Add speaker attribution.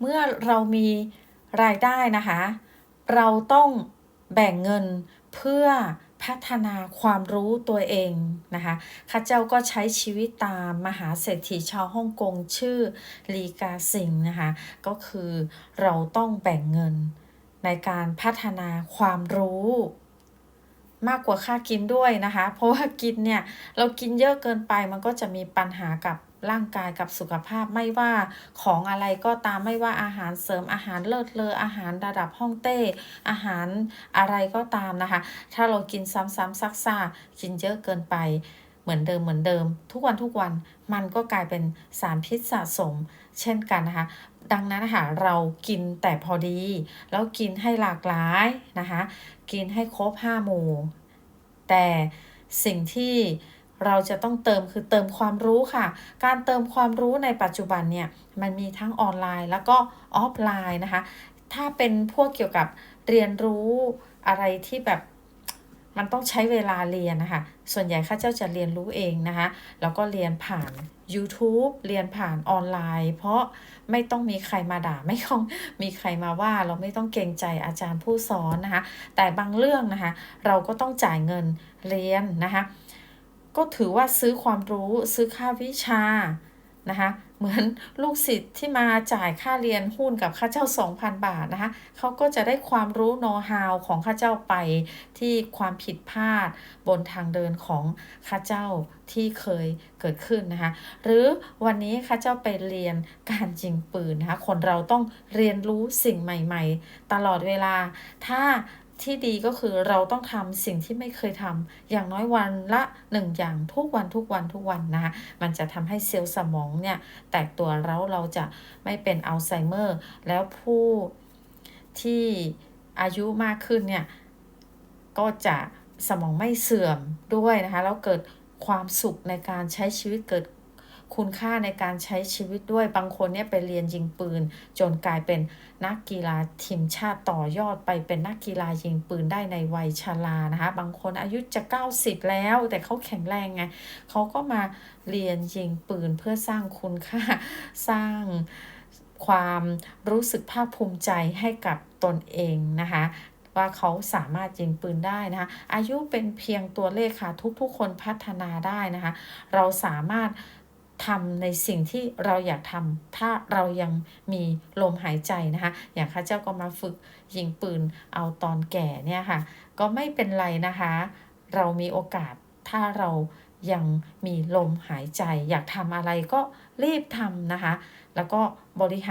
Speaker 1: เมื่อเรามีรายได้นะคะ เราต้องแบ่งเงินเพื่อพัฒนาความรู้ตัวเองนะคะข้าเจ้าก็ใช้ชีวิตตามมหาเศรษฐีชาวฮ่องกงชื่อลีกาซิงนะคะ ก็คือเราต้องแบ่งเงินในการพัฒนาความรู้ มากกว่าค่ากินด้วยนะคะ เพราะว่ากินเนี่ย เรากินเยอะเกินไปมันก็จะมีปัญหากับ ร่างกายกับสุขภาพไม่ว่าของอะไรก็ตามไม่ว่าอาหารเสริมอาหารเลิศเลออาหารระดับห้องเต้ อาหารอะไรก็ตามนะคะ ถ้าเรากินซ้ำๆซักๆกินเยอะเกินไปเหมือนเดิมเหมือนเดิม ทุกวันทุกวันมันก็กลายเป็นสารพิษสะสม เช่นกันนะคะ ดังนั้นนะคะเรากินแต่พอดี แล้วกินให้หลากหลายนะคะ กินให้ครบห้าหมู่ แต่สิ่งที่ เราจะต้องเติมคือเติมความรู้ค่ะ การเติมความรู้ในปัจจุบันเนี่ยมันมีทั้งออนไลน์ แล้วก็ออฟไลน์นะคะ ถ้าเป็นพวกเกี่ยวกับเรียนรู้อะไรที่แบบมันต้องใช้เวลาเรียนนะคะ ส่วนใหญ่ข้าเจ้าจะเรียนรู้เองนะคะ แล้วก็เรียนผ่าน YouTube เรียนผ่านออนไลน์ เพราะไม่ต้องมีใครมาด่าไม่ต้องมีใครมาว่าเราไม่ต้องเกรงใจอาจารย์ผู้สอนนะคะ แต่บางเรื่องนะคะ เราก็ต้องจ่ายเงินเรียนนะคะ ก็ถือว่าซื้อความรู้ซื้อค่าวิชานะคะเหมือนลูกศิษย์ที่มาจ่ายค่าเรียนหุ้นกับข้าเจ้า 2,000 บาทนะคะเขาก็จะได้ความรู้โน้ตฮาวของข้าเจ้าไปที่ความผิดพลาดบนทางเดินของข้าเจ้าที่เคยเกิดขึ้นนะคะหรือวันนี้ข้าเจ้าไปเรียนการยิงปืนนะคะคนเราต้องเรียนรู้สิ่งใหม่ ๆ ตลอดเวลาถ้า ที่ดีก็คือเราต้องทำสิ่งที่ไม่เคยทำอย่างน้อยวันละหนึ่งอย่างทุกวันทุกวันทุกวันนะคะมันจะทำให้เซลล์สมองเนี่ย แตกตัวแล้วเราจะไม่เป็นอัลไซเมอร์ แล้วผู้ที่อายุมากขึ้นเนี่ย ก็จะสมองไม่เสื่อมด้วยนะคะ แล้วเกิดความสุขในการใช้ชีวิตเกิด คุณค่าในการใช้ชีวิตด้วยบางคนเนี่ยไปเรียนยิงปืน จนกลายเป็นนักกีฬาทีมชาติต่อยอดไปเป็นนักกีฬายิงปืนได้ในวัยชรานะคะ บางคนอายุจะ 90 แล้ว แต่เขาแข็งแรงไงเขาก็มาเรียนยิงปืนเพื่อสร้างคุณค่าสร้างความรู้สึกภาคภูมิใจให้กับตนเองนะคะว่าเขาสามารถยิงปืนได้นะคะ อายุเป็นเพียงตัวเลขค่ะ ทุกๆ คนพัฒนาได้นะคะ เราสามารถ ทำในสิ่งที่เราอยากทำถ้าเรายังมีลมหายใจนะคะ อย่างข้าเจ้าก็มาฝึกยิงปืนเอาตอนแก่เนี่ยค่ะ ก็ไม่เป็นไรนะคะ เรามีโอกาสถ้าเรายังมีลมหายใจ อยากทำอะไรก็รีบทำนะคะ แล้วก็บริหาร